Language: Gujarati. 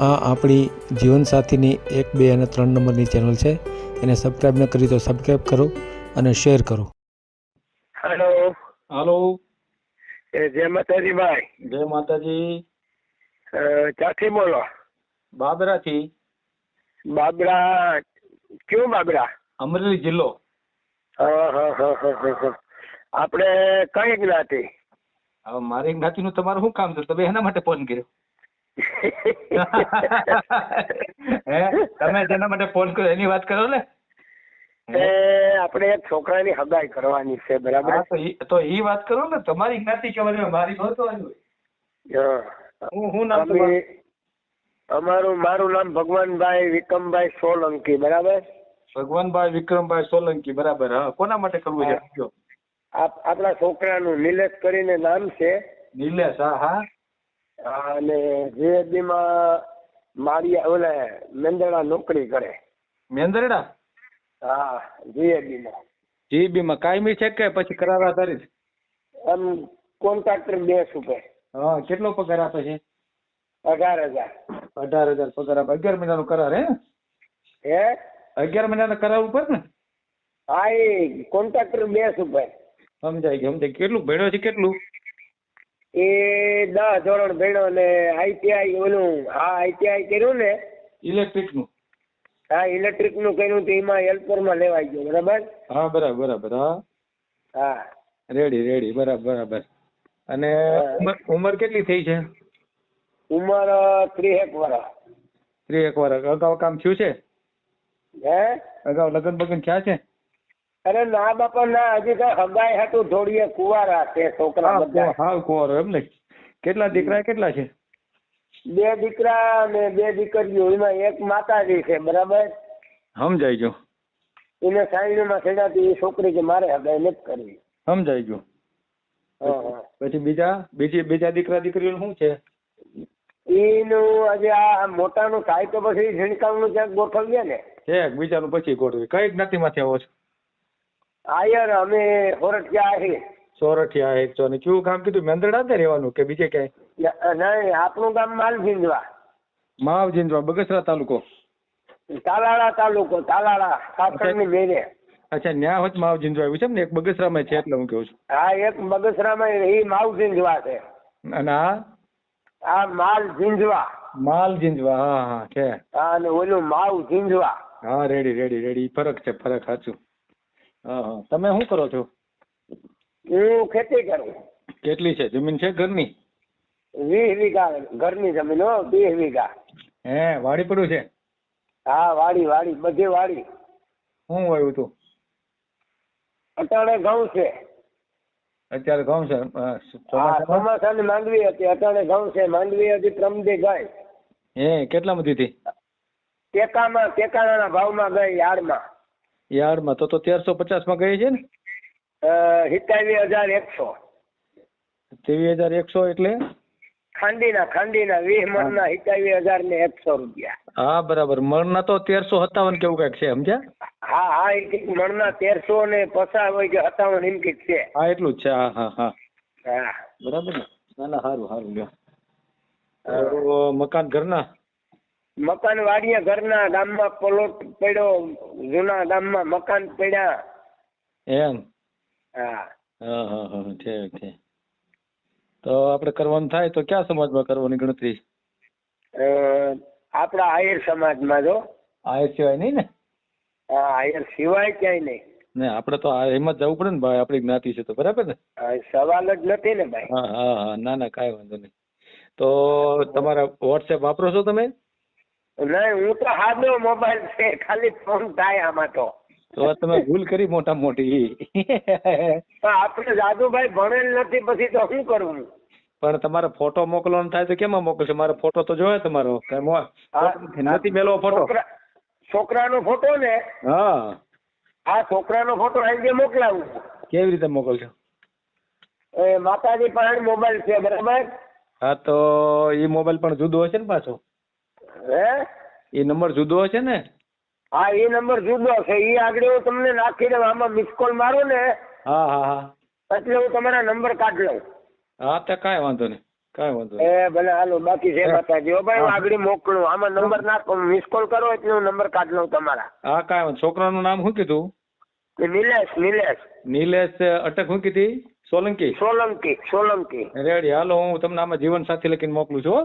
આ આપણી જીવનસાથીની એક બે અને ત્રણ નંબરની ચેનલ છે. એને સબસ્ક્રાઈબ ન કરી તો સબસ્ક્રાઈબ કરો અને શેર કરો. હેલો હેલો એ જય માતાજી ભાઈ. જય માતાજી. ક્યાંથી બોલો? બાબરાથી. બાબરા કયું બાબરા? અમરેલી જિલ્લો. હા હા હા હા હા હા. આપણે કઈ જ્ઞાતિ? હવે મારી જ્ઞાતિનું તમારું શું કામ છે? તમે એના માટે ફોન કર્યો. હે? તમે જેના માટે ફોન કર્યો એની વાત કરો ને. આપણે એક છોકરાની હગાઈ કરવાની છે બરાબર? તો ઈ- વાત કરો ને. તમારી જ્ઞાતિ કહેવાની મારી હું. હું નામ અમારું મારું નામ ભગવાનભાઈ વિક્રમભાઈ સોલંકી બરાબર? ભગવાનભાઈ વિક્રમભાઈ સોલંકી બરાબર. હા કોના માટે કરવું છે? આપ આપણા છોકરાનું નિલેશ કરીને નામ છે. નિલેશ હા હા. અને જીએબીમાં મારી ઓલે મેંદરડા નોકરી કરે. મેંદરડા? હા જીએબીમાં જીએબીમાં કાયમી છે કે પછી કરાર આધારિત એમ કોન્ટ્રાક્ટર બેસ ઉપર હા કેટલો પગાર આપે છે? અઢાર હજાર. અઢાર હજાર પગાર આપે. અગિયાર મહિનાનો કરાર હે? હે? અગિયાર મહિનાના કરાર ઉપર ને? હા એ કોન્ટ્રાક્ટર બેસ ઉપર સમજાય ગયું સમજાય. કેટલું ભણ્યો છે કેટલું? એ દસ ધોરણ ભણ્યો ને આઈટીઆઈ ઓલું હા આઈટીઆઈ કર્યું ને? ઇલેક્ટ્રિકનું હા ઇલેક્ટ્રિકનું કર્યું તો એમાં હેલ્પરમાં લેવાઈ ગયો બરાબર? હા બરાબર બરાબર હા. હા. રેડી રેડી બરાબર બરાબર. અને. ઉંમર ઉંમર કેટલી થઈ છે? ઉંમર ત્રીસેક વર્ષ. ત્રી એક વર્ષ. અગાઉ કામ થયું છે? હે? અગાઉ લગ્ન બગન થયા છે? અરે ના બાપા ના હજી તો હગાઈ હતું થોડીએ કુવારા છે છોકરા બધા હા કુંવરો એમ ને. કેટલા દીકરા કેટલા છે? બે દીકરા ને બે દીકરીઓ એમાં એક માતાજી છે બરાબર? સમજાઈ ગયો. એને સાઈડમાં ખેડાતી એ છોકરી કે મારે હગાઈ નથી કરવી. સમજાઈ ગયો. પછી બીજા બીજી બીજા દીકરા દીકરીઓ શું છે? એનું આજે આ મોટાનું થાય તો પછી ઝીણકામનું ક્યાંક ગોઠવીએ ને. છે બીજાનું પછી ગોઠવી કઈ જ્ઞાતિમાંથી આવો છો? આયર અમે હોરઠિયા આહી સોરઠિયા એક છો ને કયું કામ કીધું? મેંદરડા ને રહેવાનું કે બીજે ક્યાંય? નહીં આપણું ગામ માલભીંજવા માવ જીંદવા બગસરા તાલુકો. તાલાળા તાલુકો તાલાળા સાસણની મેરે અચ્છા ન્યા હોત માવજીંદવા આવ્યું છે ને? એક બગસરામાં છે એટલે હું કહું છું. હા એક બગસરામાં એ માવ છે. અને આ? આ માલ ઝીંઝવા. માલ જીંજવા હા હા છે. હા અને ઓલું માવ ઝીંઝવા. હા રેડી રેડી રેડી. ફરક છે ફરક સાચું. તમે શું કરો છો? હું ખેતી કરું. કેટલી છે? જમીન છે ઘરની? વીસ વીઘા ઘરની જમીન હો વીસ વીઘા. હે વાડી પડ્યું છે? હા વાડી વાડી બધી વાડી. શું વાવ્યું તું? અટાણે ઘઉં છે. અત્યારે ઘઉં છે? ચોમાસાની માંડવી હતી અટાણે ઘઉં છે. માંડવી હતી ત્રમદી ગઈ. હે કેટલા બધી હતી ટેકામાં ટેકાના ભાવમાં ગઈ યાર્ડમાં યાર્ડમાં તો તો તેરસો પચાસમાં ગઈ છે ને? સિત્તાવીસ હજાર એકસો. ત્રેવીસ હજાર એકસો એટલે? ખાંડીના ખાંડીના વીસ મણના સિત્તાવીસ હજાર ને એકસો રૂપિયા. હા બરાબર. મણના તો તેરસો સત્તાવન કેવું કંઈક છે સમજ્યા? હા હા એ કંઈક મણના તેરસો ને પચાસ હોય કે સત્તાવન એમ કંઈક છે. હા એટલું જ છે. હા હા હા. હા. બરાબર ને? ના ના સારું સારું મકાન ઘરના? મકાન વાડિયા ઘરના ગામમાં પ્લોટ પડ્યો જૂના ગામમાં મકાન પડ્યા. એમ? હા. હા હા હા ઠીક ઠીક તો આપણે કરવાનું થાય તો ક્યાં સમાજમાં કરવાની ગણતરી? આપણા આયર સમાજમાં જો. આ સિવાય નહીં ને? હા આયર સિવાય ક્યાંય નહીં. ને આપણે તો એમાં જવું પડે ને ભાઈ આપણી જ્ઞાતિ છે તો બરાબર ને? સવાલ જ નથી ને ભાઈ. હા હા હા ના ના કાંઈ વાંધો નહીં. તો તમારા વોટ્સએપ વાપરો છો તમે? નહીં હું તો હાદો મોબાઈલ છે ખાલી ફોન થાય આમાં તો. તો તમે ભૂલ કરી મોટા મોટી આપણે જાદુભાઈ ભણેલ નથી પછી તો શું કરવું પણ તમારે ફોટો મોકલવાનો થાય તો કેમાં મોકલશો? મારો ફોટો તો જોયો તમારો. નથી મેલો ફોટો છોકરાનો ફોટો ને હા. આ છોકરાનો ફોટો આજે મોકલાવું. કેવી રીતે મોકલશો? એ માતાજી પાસે મોબાઈલ છે બરાબર? હા તો એ મોબાઈલ પણ જુદો હશે ને પાછો? હે? એ નંબર જુદો છે ને? હા એ નંબર જુદો છે એ આગળ હું તમને નાખી દઉં આમાં મિસ કોલ મારો ને હા હા હા. એટલે હું તમારા નંબર કાઢ લઉં. હા તો કાંઈ વાંધો નહીં. કાંઈ વાંધો એ ભલે હાલો બાકી જે હા. માતાજી. ભાઈ હું આગળ મોકલું. આમાં નંબર નાખો. મિસ કોલ કરો એટલે હું નંબર કાઢ લઉં તમારા. હા કાંઈ વાંધો છોકરાનું નામ શું કીધું? નિલેશ નિલેશ. નિલેશ અટક શું કીધી? સોલંકી? સોલંકી સોલંકી. રેડી. હાલો હું તમને આમાં જીવન સાથી લખીને મોકલું છું હો.